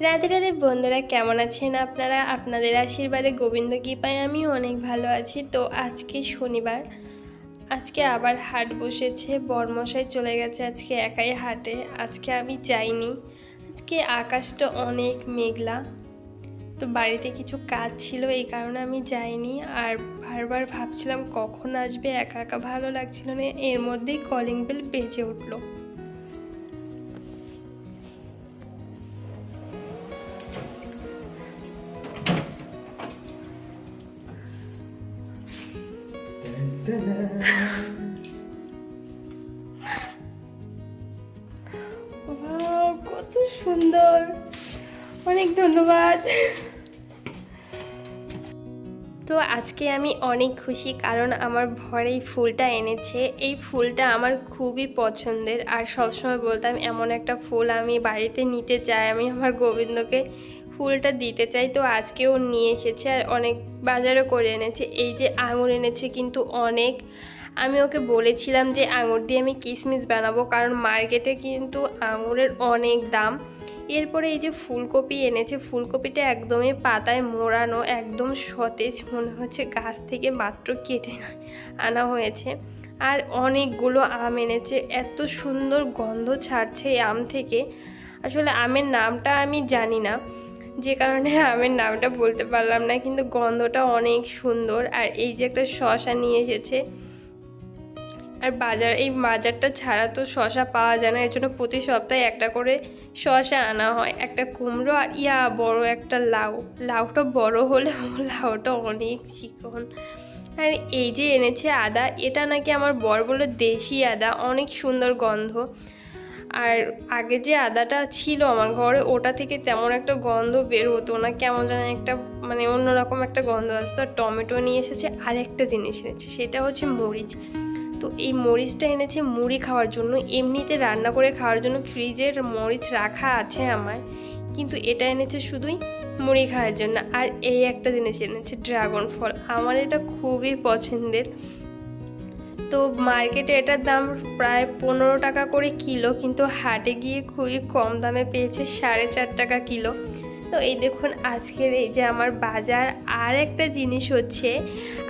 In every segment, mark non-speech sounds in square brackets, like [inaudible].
রাধে রাধে বন্ধুরা, কেমন আছেন আপনারা? আপনাদের আশীর্বাদে গোবিন্দ কৃপায় আমি অনেক ভালো আছি। তো আজকে শনিবার, আজকে আবার হাট বসেছে, বরমশাই চলে গেছে আজকে একাই হাটে। আজকে আমি যাইনি, আজকে আকাশটা অনেক মেঘলা। তো বাড়িতে কিছু কাজ ছিল, এই কারণে আমি যাইনি। আর বারবার ভাবছিলাম কখন আসবে, একা একা ভালো লাগছিল না, এর মধ্যেই কলিং বেল বেজে উঠল। কত সুন্দর। অনেক ধন্যবাদ। তো আজকে আমি অনেক খুশি কারণ আমার ভর এই ফুলটা এনেছে। এই ফুলটা আমার খুবই পছন্দের। আর সবসময় বলতাম, এমন একটা ফুল আমি বাড়িতে নিতে চাই। আমি আমার গোবিন্দকে ফুলটা দিতে চাই তো আজকেও নিয়ে এসেছে আর অনেক বাজারও করে এনেছে। এই যে আঙুর এনেছে কিন্তু অনেক। আমি ওকে বলেছিলাম যে আঙুর দিয়ে আমি কিশমিশ বানাবো কারণ মার্কেটে কিন্তু আঙুরের অনেক দাম। এরপরে এই যে ফুলকপি এনেছে, ফুলকপিটা একদমই পাতায় মোড়ানো, একদম সতেজ মনে হচ্ছে, গাছ থেকে মাত্র কেটে আনা হয়েছে। আর অনেকগুলো আম এনেছে, এত সুন্দর গন্ধ ছাড়ছে এই আম থেকে। আসলে আমের নামটা আমি জানি না। যে কারণে আমের নামটা বলতে পারলাম না, কিন্তু গন্ধটা অনেক সুন্দর। আর এই যে একটা শশা নিয়ে এসেছে, আর বাজার, এই বাজারটা ছাড়া তো শশা পাওয়া যায় না, এর জন্য প্রতি সপ্তাহে একটা করে শশা আনা হয়। একটা কুমড়ো আর, ইয়া, বড় একটা লাউ। লাউটা বড় হলেও [laughs] লাউটা অনেক চিকন। আর এই যে এনেছে আদা, এটা নাকি আমার বর বলে দেশি আদা, অনেক সুন্দর গন্ধ। আর আগে যে আদাটা ছিল আমার ঘরে, ওটা থেকে তেমন একটা গন্ধ বের হতো না। কেমন যেন একটা মানে অন্যরকম একটা গন্ধ আসতো। আর টমেটো নিয়ে এসেছে আর একটা জিনিস এনেছে, সেটা হচ্ছে মরিচ। তো এই মরিচটা এনেছে মুড়ি খাওয়ার জন্য। এমনিতে রান্না করে খাওয়ার জন্য ফ্রিজের মরিচ রাখা আছে আমার, কিন্তু এটা এনেছে শুধুই মুড়ি খাওয়ার জন্য। আর এই একটা জিনিস এনেছে ড্রাগন ফল। আমার এটা খুবই পছন্দের। তো মার্কেটে এটার দাম প্রায় পনেরো টাকা করে কিলো, কিন্তু হাটে গিয়ে খুবই কম দামে পেয়েছে সাড়ে চার টাকা কিলো। তো এই দেখুন আজকের এই যে আমার বাজার, আর একটা জিনিস হচ্ছে,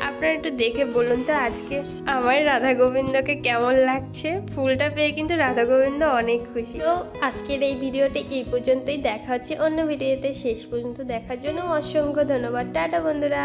আপনারা একটু দেখে বলুন তো আজকে আমার রাধা গোবিন্দকে কেমন লাগছে? ফুলটা পেয়ে কিন্তু রাধা গোবিন্দ অনেক খুশি। তো আজকের এই ভিডিওটা এই পর্যন্তই, দেখা হচ্ছে অন্য ভিডিওতে। শেষ পর্যন্ত দেখার জন্য অসংখ্য ধন্যবাদ। টাটা বন্ধুরা।